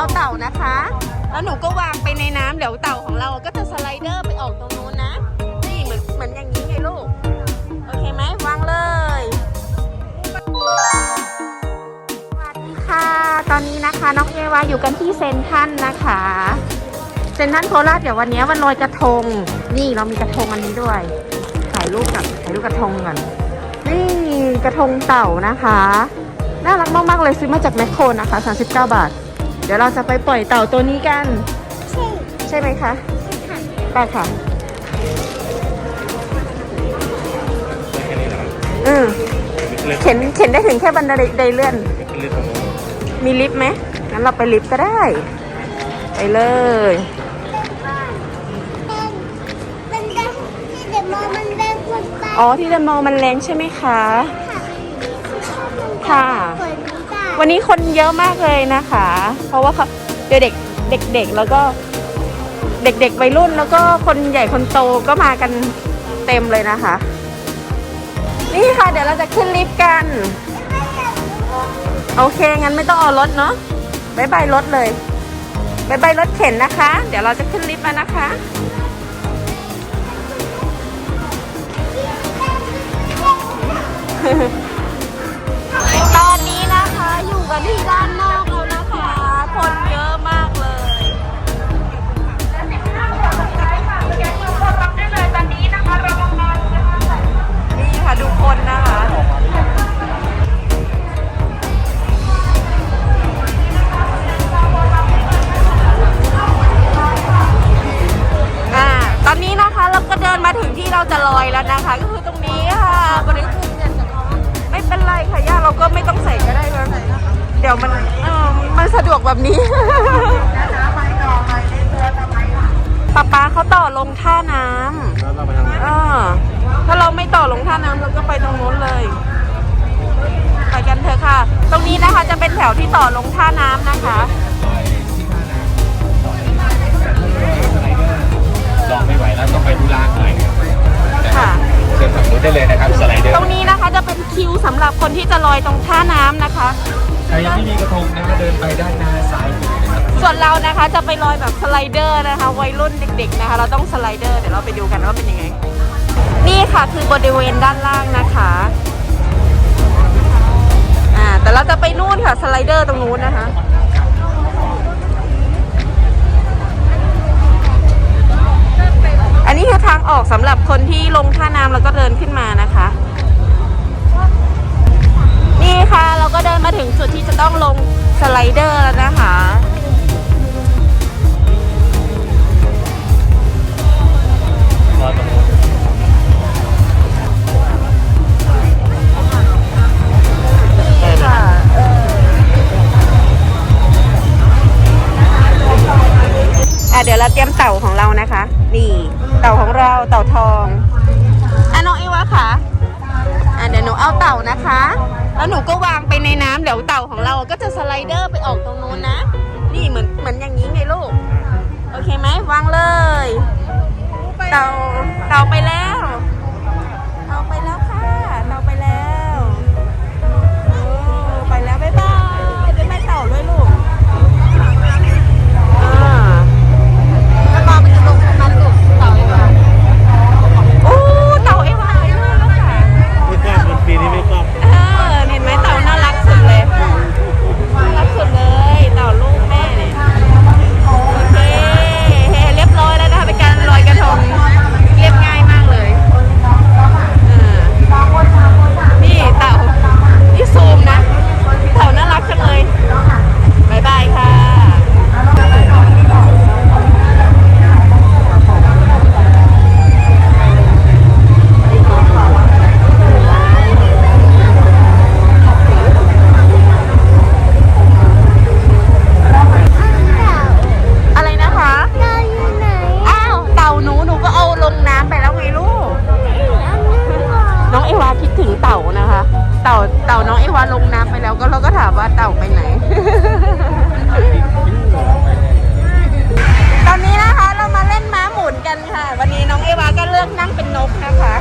เอาเต่านะคะ แล้วหนูก็วางไปในน้ำเดี๋ยวเต่าของเราก็จะสไลเดอร์ไปออกตรงนู้นนะ นี่เหมือนเหมือนอย่างนี้ไงลูก โอเคไหมวางเลย สวัสดีค่ะ ตอนนี้นะคะน้องเอวาอยู่กันที่เซนทันนะคะ เซนทันโคราชเดี๋ยววันนี้วันลอยกระทง นี่เรามีกระทงอันนี้ด้วย ถ่ายรูปกับถ่ายรูปกระทงกันนี่กระทงเต่านะคะ น่ารักมากๆเลยซื้อมาจากแมคโครนะคะ 39 บาท ดี๋ยวเราจะไปปล่อยเต่าตัวนี้กัน ใช่ใช่ไหมคะค่ะไปค่ะอืมเข็นเข็นได้ถึงแค่บันไดไดเลื่อนมีลิฟต์ไหมงั้นเราไปลิฟต์ก็ได้ ไปเลย มันแดงที่เดมอมันแดงคนไปอ๋อที่เดอะมอลล์มันแรงใช่ไหมคะ ค่ะคนนี้ได้ วันนี้คนเยอะมากเลยนะคะ เพราะว่าเขาเด็กเด็กเด็กๆแล้วก็เด็กๆวัยรุ่นแล้วก็คนใหญ่คนโตก็มากันเต็มเลยนะคะ นี่ค่ะ เดี๋ยวเราจะขึ้นลิฟต์กัน โอเค งั้นไม่ต้องเอารถเนาะบายบายรถเลยบายบายรถเข็นนะคะ เดี๋ยวเราจะขึ้นลิฟต์แล้วนะคะต ดี๋ยวมันเออมันสะดวกแบบนี้ ป๊าป๊าเขาต่อลงท่าน้ำแล้วเราไปทางไหนเออถ้าเราไม่ต่อลงท่าน้ำเราก็ไปตรงนู้นเลย ไปกันเถอะค่ะ ตรงนี้นะคะจะเป็นแถวที่ต่อลงท่าน้ำนะคะ ลองไม่ไหวแล้วต้องไปดูล่างหน่อยค่ะ เชิญฝั่งนู้นได้เลยนะครับสไลเดอร์ตรงนี้นะคะจะเป็นคิวสำหรับคนที่จะลอยตรงท่าน้ำนะคะ ใครยังไม่มีกระทงนะคะเดินไปด้านหน้าซ้ายมือนะครับส่วนเรานะคะจะไปลอยแบบสไลเดอร์นะคะ วัยรุ่นเด็กๆนะคะ เราต้องสไลเดอร์เดี๋ยวเราไปดูกันว่าเป็นยังไง นี่ค่ะคือบริเวณด้านล่างนะคะอ่าแต่เราจะไปนู่นค่ะสไลเดอร์ตรงนู้นนะคะอันนี้คือทางออกสำหรับคนที่ลงท่าน้ำแล้วก็เดินขึ้นมานะคะ ต้องลงสไลเดอร์แล้วนะคะรอตรงนู้นค่ะอะเดี๋ยวเราเตรียมเต่าของเรานะคะ นี่ เต่าของเราเต่าทองอะน้องเอวะค่ะอะเดี๋ยวหนูเอาเต่านะคะ แล้วหนูก็วางไปในน้ำเดี๋ยวเต่าของเราก็จะสไลเดอร์ไปออกตรงนู้นนะ นี่เหมือนเหมือนอย่างนี้ไงลูก โอเคไหมวางเลย เต่าเต่าไปแล้ว อวาคิดถึงเต่านะคะ เต่าเต่าน้องไอวาลงน้ำไปแล้วก็เราก็ถามว่าเต่าไปไหน ตอนนี้นะคะเรามาเล่นม้าหมุนกันค่ะ วันนี้น้องไอวาก็เลือกนั่งเป็นนกนะคะ